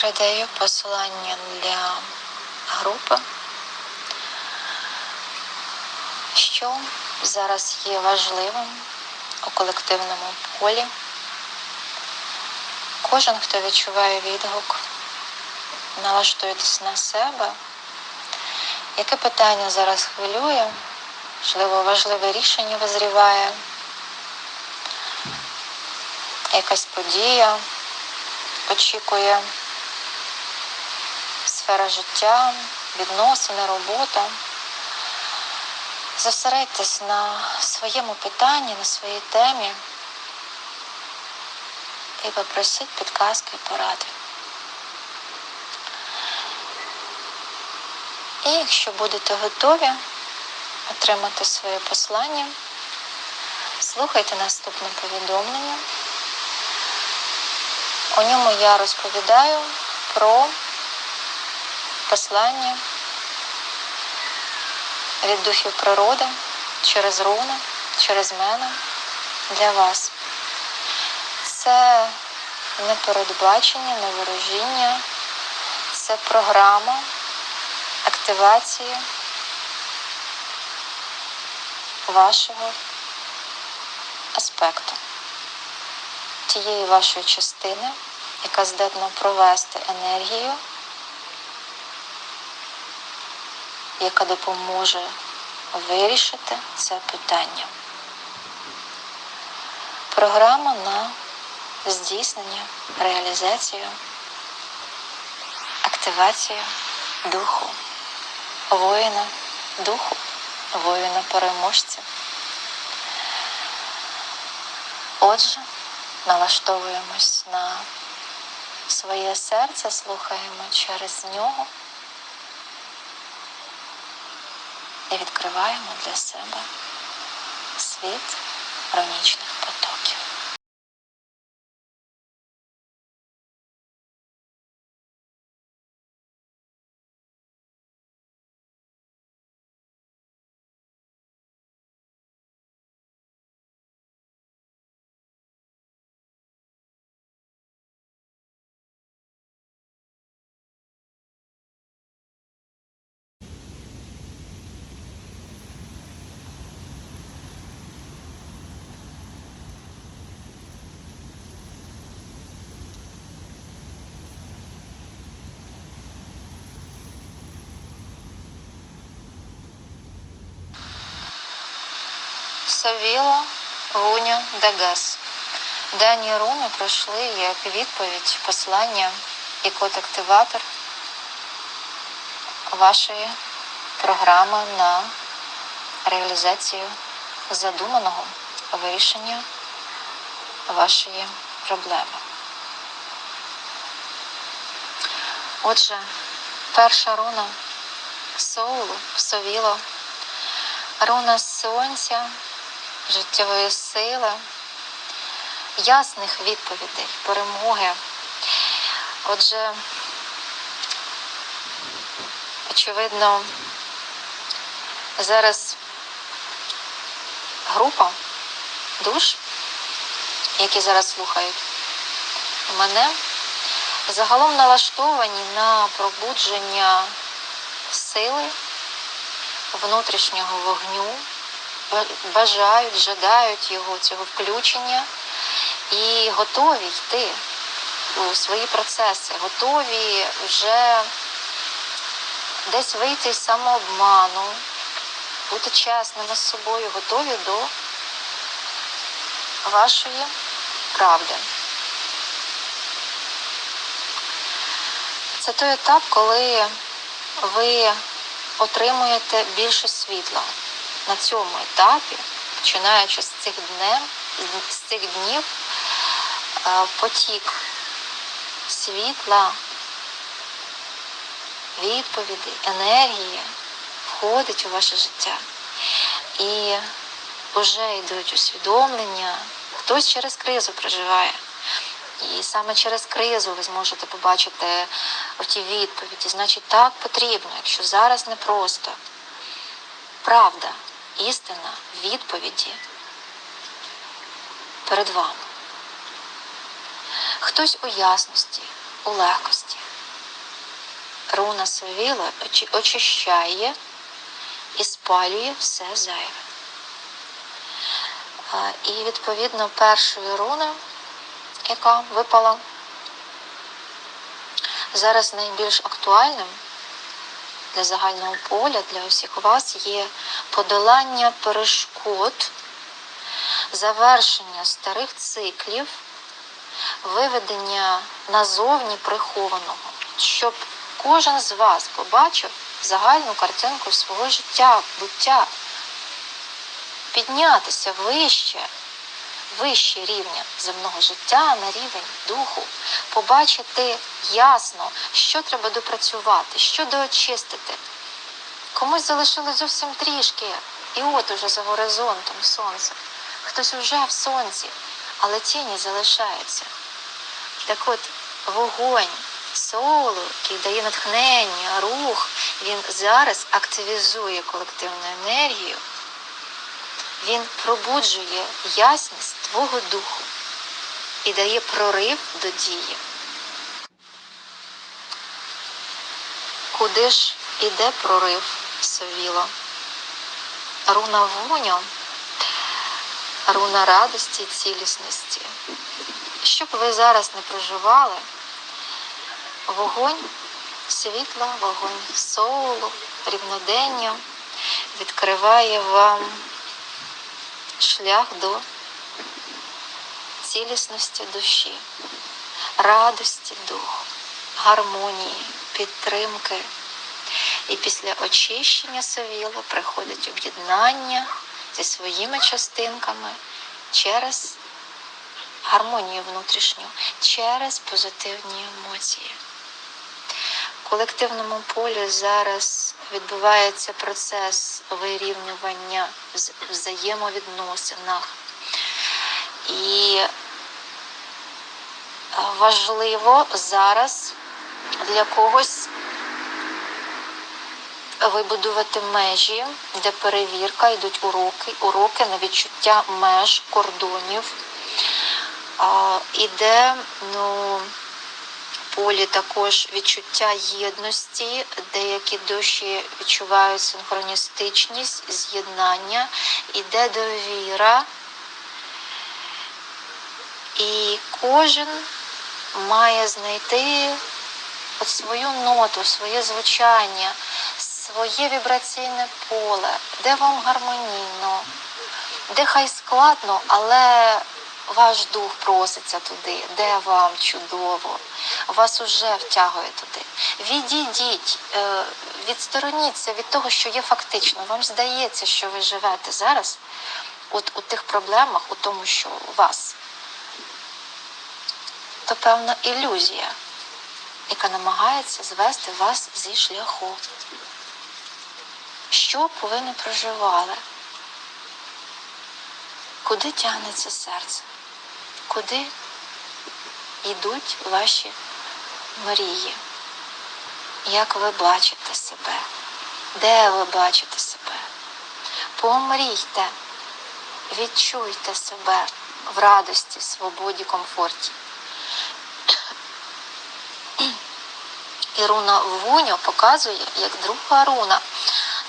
передаю посилання для групи, що зараз є важливим у колективному полі. Кожен, хто відчуває відгук, налаштуйтесь на себе. Яке питання зараз хвилює? Можливо, важливе рішення визріває, якась подія очікує сфера життя, відносини, робота. Зосередьтесь на своєму питанні, на своїй темі і попросіть підказки і поради. І якщо будете готові отримати своє послання, слухайте наступне повідомлення. У ньому я розповідаю про послання від духів природи через руни, через мене для вас. Це не передбачення, не ворожіння, це програма активації вашого аспекту, тієї вашої частини, яка здатна провести енергію, яка допоможе вирішити це питання. Програма на здійснення, реалізацію, активацію духу, воїна, духу, воїна переможця. Отже, налаштовуємось на своє серце, слухаємо через нього і відкриваємо для себе світ ронічних потоків. Савіло Гуня Дагас. Дані руни пройшли як відповідь, послання і код-активатор вашої програми на реалізацію задуманого вирішення вашої проблеми. Отже, перша руна соулу, совіло, руна сонця, життєвої сили, ясних відповідей, перемоги. Отже, очевидно, зараз група душ, які зараз слухають мене, загалом налаштовані на пробудження сили, внутрішнього вогню, бажають, жадають його, цього включення. І готові йти у свої процеси, готові вже десь вийти з самообману, бути чесними з собою, готові до вашої правди. Це той етап, коли ви отримуєте більше світла на цьому етапі, починаючи з цих днів, з цих днів потік світла, відповіді, енергії входить у ваше життя. І вже йдуть усвідомлення, хтось через кризу проживає. І саме через кризу ви зможете побачити оті відповіді. Значить, так потрібно, якщо зараз непросто. Правда, істина, відповіді перед вами. Хтось у ясності, у легкості, руна Совіла очі- очищає і спалює все зайве. І відповідно першої руни, яка випала зараз найбільш актуальним для загального поля, для усіх вас є подолання перешкод, завершення старих циклів, виведення назовні прихованого, щоб кожен з вас побачив загальну картинку свого життя, буття, піднятися вище, вище рівня земного життя на рівень духу, побачити ясно, що треба допрацювати, що доочистити. Комусь залишилось зовсім трішки, і от уже за горизонтом сонце. Хтось уже в сонці, але тіні залишаються. Так от вогонь солу, який дає натхнення, рух, він зараз активізує колективну енергію, він пробуджує ясність твого духу і дає прорив до дії. Куди ж іде прорив совіло? Руна вуню, руна радості і цілісності. Щоб ви зараз не проживали, вогонь світла, вогонь соулу, рівнодення відкриває вам шлях до цілісності душі, радості духу, гармонії, підтримки. І після очищення совіла приходить об'єднання зі своїми частинками через гармонію внутрішню, через позитивні емоції. В колективному полі зараз відбувається процес вирівнювання взаємовідносинах. І е, важливо зараз для когось вибудувати межі, де перевірка, йдуть уроки, уроки на відчуття меж, кордонів. А, Іде ну, полі також відчуття єдності, деякі душі відчувають синхроністичність, з'єднання, іде довіра. І кожен має знайти от свою ноту, своє звучання, своє вібраційне поле, де вам гармонійно, де хай складно, але ваш дух проситься туди, де вам чудово, вас уже втягує туди. Відійдіть, е, відстороніться від того, що є фактично. Вам здається, що ви живете зараз от у тих проблемах, у тому, що у вас. То певна ілюзія, яка намагається звести вас зі шляху. Що не проживали? Куди тягнеться серце? Куди йдуть ваші мрії? Як ви бачите себе? Де ви бачите себе? Помрійте, відчуйте себе в радості, свободі, комфорті. І руна Вуньо показує, як друга руна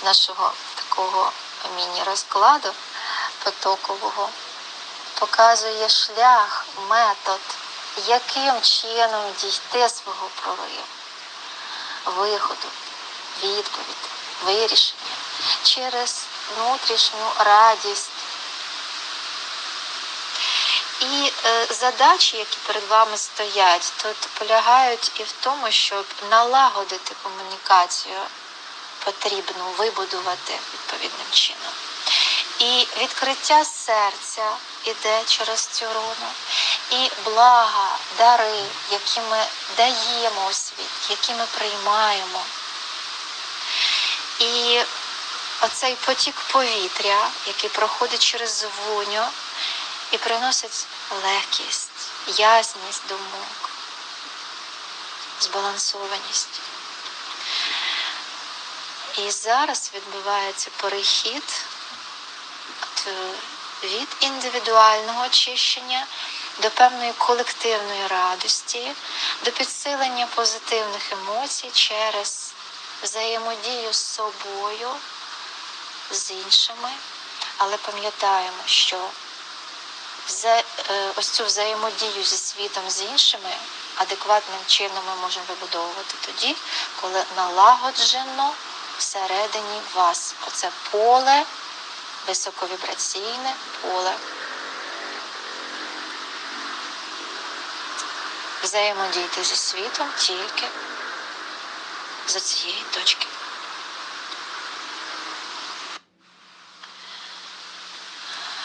нашого такого міні-розкладу потокового показує шлях, метод, яким чином дійти свого прориву, виходу, відповідь, вирішення через внутрішню радість. І е, задачі, які перед вами стоять, тут полягають і в тому, щоб налагодити комунікацію потрібно вибудувати відповідним чином. І відкриття серця іде через цю руну, і блага, дари, які ми даємо у світ, які ми приймаємо. І оцей потік повітря, який проходить через вуню і приносить легкість, ясність думок, збалансованість. І зараз відбувається перехід від індивідуального очищення до певної колективної радості, до підсилення позитивних емоцій через взаємодію з собою, з іншими. Але пам'ятаємо, що е, ось цю взаємодію зі світом з іншими адекватним чином ми можемо вибудовувати тоді, коли налагоджено всередині вас оце поле, високовібраційне поле. Взаємодійте зі світом тільки з цієї точки.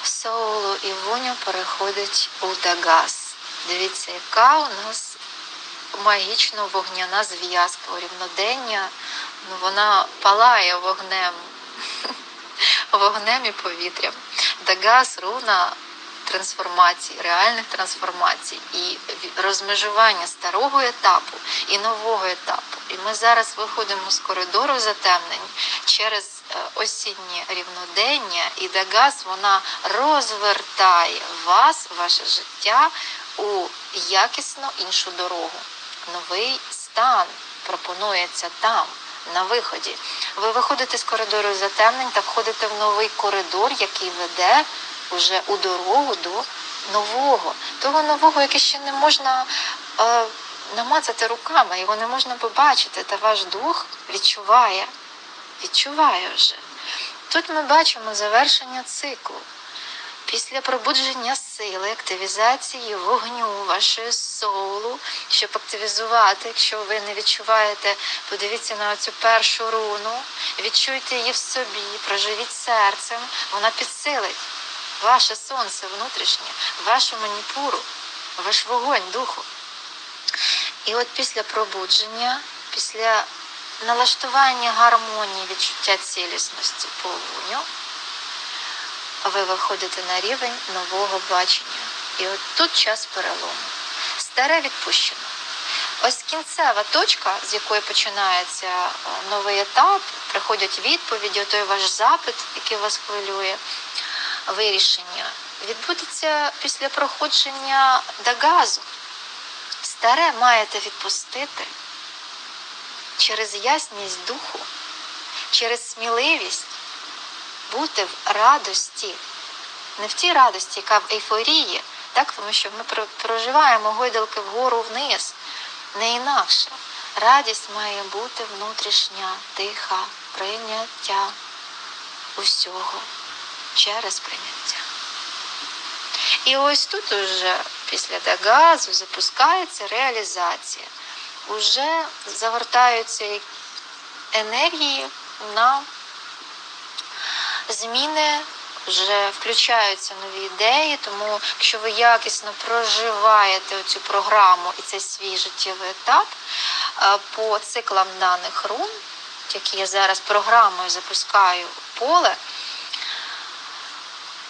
Соулу і Вуню переходить у Дагас. Дивіться, яка у нас магічно вогняна зв'язка у рівнодення. Ну, вона палає вогнем, вогнем і повітрям. Дагас руна трансформацій, реальних трансформацій і розмежування старого етапу і нового етапу. І ми зараз виходимо з коридору затемнень через е, осіннє рівнодення, і Дагас вона розвертає вас, ваше життя у якісно іншу дорогу. Новий стан пропонується там. На виході. Ви виходите з коридору затемнень та входите в новий коридор, який веде уже у дорогу до нового. Того нового, яке ще не можна е, намацати руками, його не можна побачити, та ваш дух відчуває, відчуває вже. Тут ми бачимо завершення циклу. Після пробудження сили, активізації вогню вашої соулу, щоб активізувати, якщо ви не відчуваєте, подивіться на цю першу руну, відчуйте її в собі, проживіть серцем, вона підсилить ваше сонце внутрішнє, вашу маніпуру, ваш вогонь духу. І от після пробудження, після налаштування гармонії, відчуття цілісності вогню, ви виходите на рівень нового бачення. І от тут час перелому. Старе відпущено. Ось кінцева точка, з якої починається е, новий етап, приходять відповіді, той ваш запит, який вас хвилює, вирішення, відбудеться після проходження дагазу. Старе маєте відпустити через ясність духу, через сміливість бути в радості, не в тій радості, яка в ейфорії, так, тому що ми проживаємо гойдалки вгору вниз, не інакше. Радість має бути внутрішня, тиха, прийняття усього через прийняття. І ось тут уже після дагазу запускається реалізація. Уже загортаються енергії на зміни, вже включаються нові ідеї, тому якщо ви якісно проживаєте цю програму і цей свій життєвий етап е, по циклам даних рун, які я зараз програмою запускаю в поле,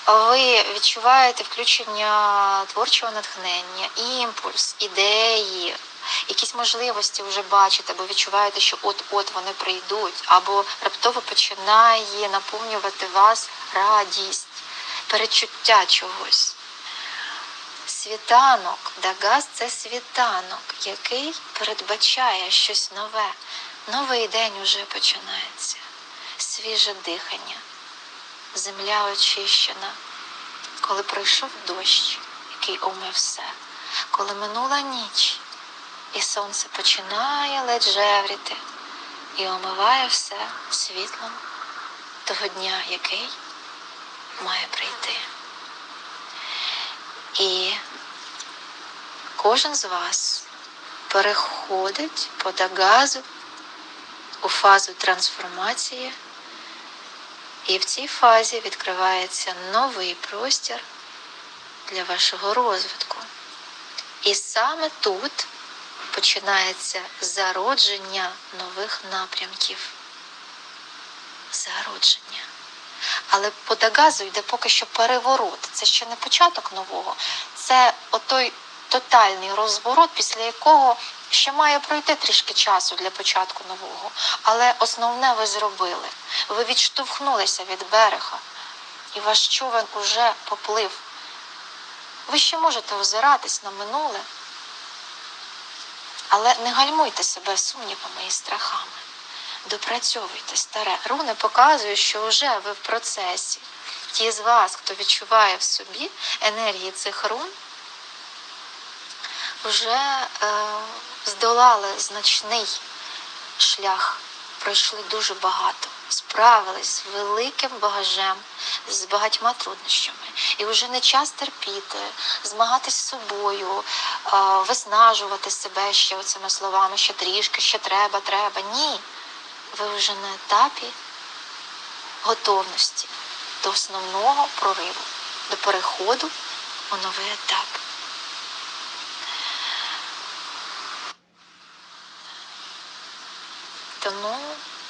ви відчуваєте включення творчого натхнення, імпульс, ідеї, якісь можливості вже бачите, або відчуваєте, що от-от вони прийдуть, або раптово починає наповнювати вас радість, перечуття чогось. Світанок, Дагаз це світанок, який передбачає щось нове. Новий день уже починається, свіже дихання земля очищена, коли пройшов дощ, який омив все, коли минула ніч, і сонце починає ледь жевріти і омиває все світлом того дня, який має прийти. І кожен з вас переходить по дагазу у фазу трансформації. І в цій фазі відкривається новий простір для вашого розвитку. І саме тут починається зародження нових напрямків. Зародження. Але по Дагазу йде поки що переворот. Це ще не початок нового, це отой тотальний розворот, після якого ще має пройти трішки часу для початку нового. Але основне ви зробили. Ви відштовхнулися від берега, і ваш човен уже поплив Ви ще можете озиратись на минуле, але не гальмуйте себе сумнівами і страхами. Допрацьовуйте старе. Руни показують, що вже ви в процесі. Ті з вас, хто відчуває в собі енергії цих рун, вже е, здолали значний шлях, пройшли дуже багато, справились з великим багажем, з багатьма труднощами. І вже не час терпіти, змагатись з собою, виснажувати себе ще оцими словами, ще трішки, ще треба, треба. Ні. Ви вже на етапі готовності до основного прориву, до переходу у новий етап. Тому,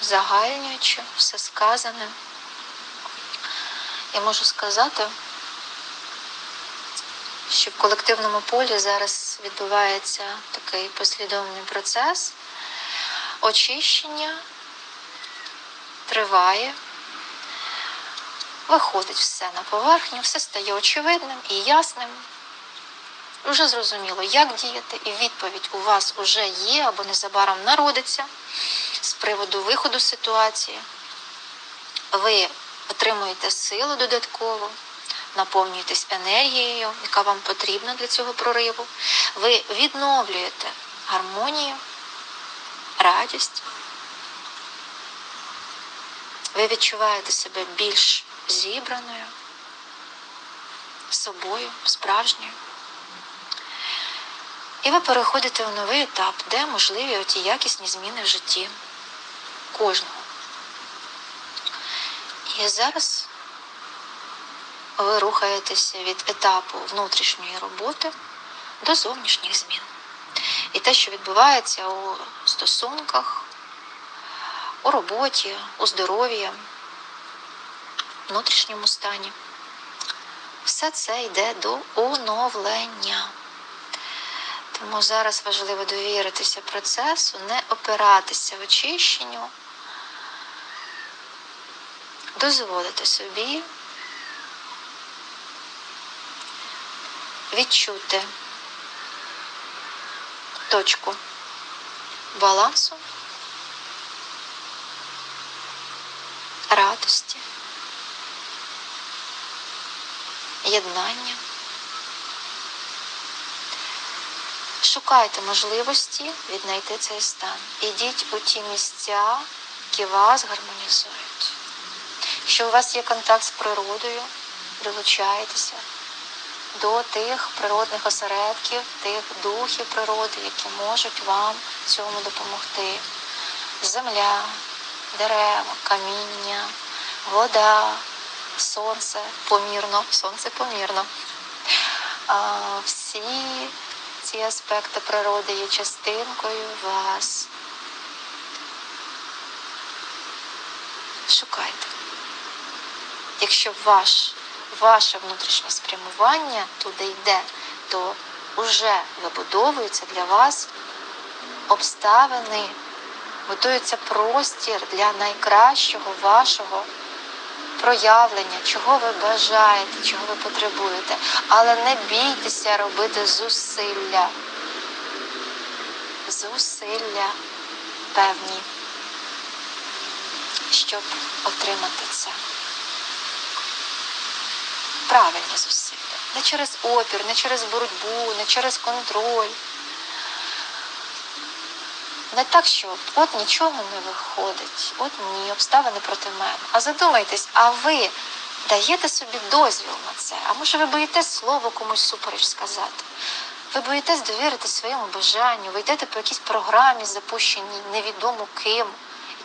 загальнюючи все сказане, я можу сказати, що в колективному полі зараз відбувається такий послідовний процес. Очищення триває, виходить все на поверхню, все стає очевидним і ясним. Вже зрозуміло, як діяти, і відповідь у вас вже є або незабаром народиться з приводу виходу з ситуації. Ви отримуєте силу додатково, наповнюєтесь енергією, яка вам потрібна для цього прориву. Ви відновлюєте гармонію, радість. Ви відчуваєте себе більш зібраною, собою, справжньою. І ви переходите в новий етап, де можливі оті якісні зміни в житті кожного. І зараз ви рухаєтеся від етапу внутрішньої роботи до зовнішніх змін. І те, що відбувається у стосунках, у роботі, у здоров'ї, внутрішньому стані. Все це йде до оновлення. Тому зараз важливо довіритися процесу, не опиратися в очищенню, дозволити собі відчути точку балансу, радості, єднання. Шукайте можливості віднайти цей стан. Ідіть у ті місця, які вас гармонізують. Якщо у вас є контакт з природою, долучайтеся до тих природних осередків, тих духів природи, які можуть вам цьому допомогти. Земля, дерева, каміння, вода, сонце помірно, сонце помірно. А, всі ці аспекти природи є частинкою вас. Шукайте. Якщо ваш, ваше внутрішнє спрямування туди йде, то вже вибудовується для вас обставини, готується простір для найкращого вашого проявлення, чого ви бажаєте, чого ви потребуєте. Але не бійтеся робити зусилля. Зусилля певні, щоб отримати це. Правильні зусилля. Не через опір, не через боротьбу, не через контроль. Не так, що от нічого не виходить, от ні, обставини проти мене. А задумайтесь, а ви даєте собі дозвіл на це? А може ви боїтесь слово комусь супереч сказати? Ви боїтесь довірити своєму бажанню, ви йдете по якійсь програмі, запущеній невідомо ким,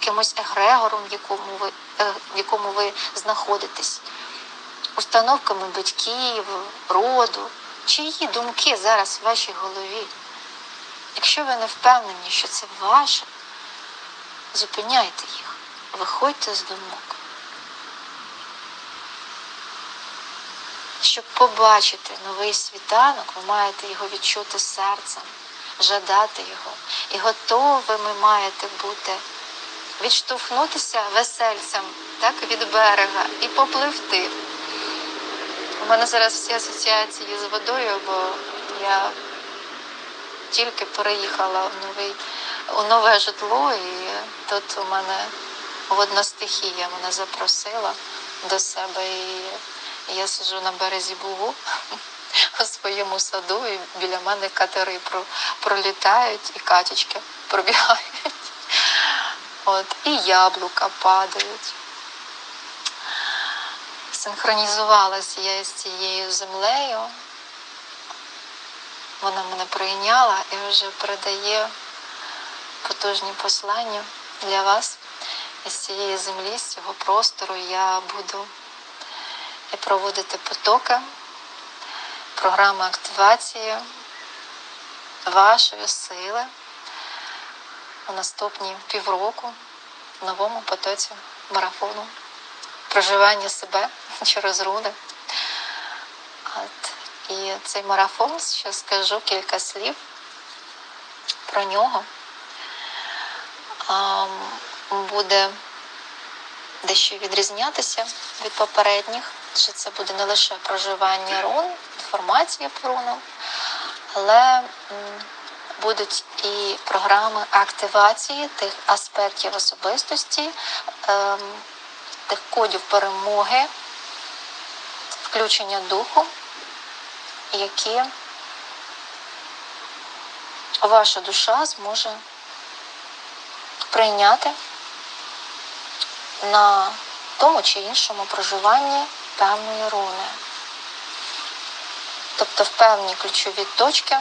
якимось егрегором, якому ви, е, в якому ви знаходитесь, установками батьків, роду. Чиї думки зараз в вашій голові? Якщо ви не впевнені, що це ваше, зупиняйте їх, виходьте з думок. Щоб побачити новий світанок, ви маєте його відчути серцем, жадати його. І готовими маєте бути відштовхнутися весельцем так, від берега і попливти. Мене зараз всі асоціації з водою, бо я тільки переїхала в новий, у нове житло, і тут у мене водна стихія мене запросила до себе. І я сиджу на березі Бугу у своєму саду, і біля мене катери про- пролітають, і качечки пробігають. От, і яблука падають. Синхронізувалася я з цією землею. Вона мене прийняла і вже передає потужні послання для вас. І з цієї землі, з цього простору я буду проводити потоки, програми активації вашої сили у наступні півроку в новому потоці марафону проживання себе через руни. От. І цей марафон, ще скажу кілька слів про нього. Буде дещо відрізнятися від попередніх, адже це буде не лише проживання рун, інформація по рунам, але будуть і програми активації тих аспектів особистості, тих кодів перемоги, включення духу, які ваша душа зможе прийняти на тому чи іншому проживанні певної руни. Тобто в певні ключові точки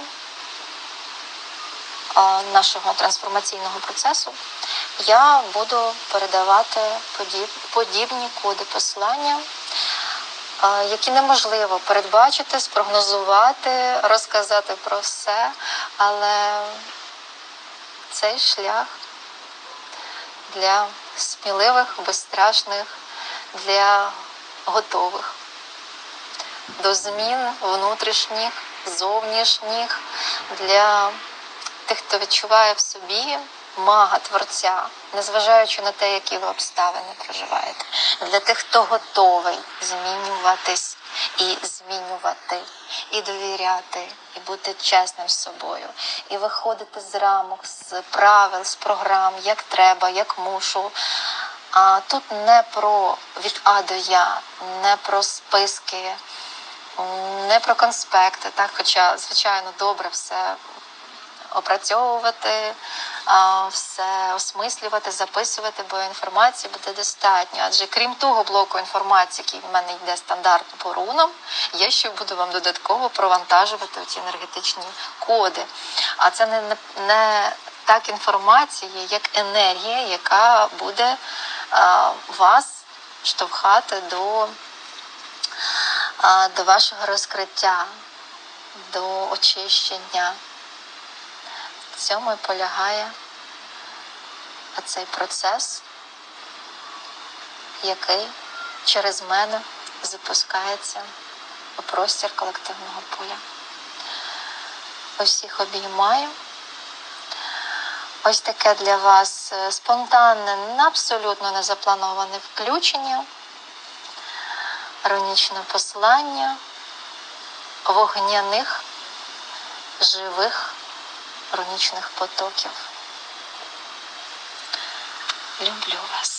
нашого трансформаційного процесу я буду передавати подібні коди послання, які неможливо передбачити, спрогнозувати, розказати про все, але цей шлях для сміливих, безстрашних, для готових. До змін внутрішніх, зовнішніх, для тих, хто відчуває в собі мага творця, незважаючи на те, які ви обставини проживаєте, для тих, хто готовий змінюватись і змінювати, і довіряти, і бути чесним з собою, і виходити з рамок, з правил, з програм, як треба, як мушу. А тут не про від А до Я, не про списки, не про конспекти, так, хоча, звичайно, добре все опрацьовувати, все осмислювати, записувати, бо інформації буде достатньо. Адже крім того блоку інформації, який в мене йде стандартно по рунам, я ще буду вам додатково провантажувати ці енергетичні коди. А це не, не, так інформація, як енергія, яка буде а, вас штовхати до, а, до вашого розкриття, до очищення. В цьому і полягає цей процес, який через мене запускається у простір колективного поля. Усіх обіймаю. Ось таке для вас е, спонтанне, абсолютно незаплановане включення, іронічне послання вогняних, живих рунічних потоків. Люблю вас.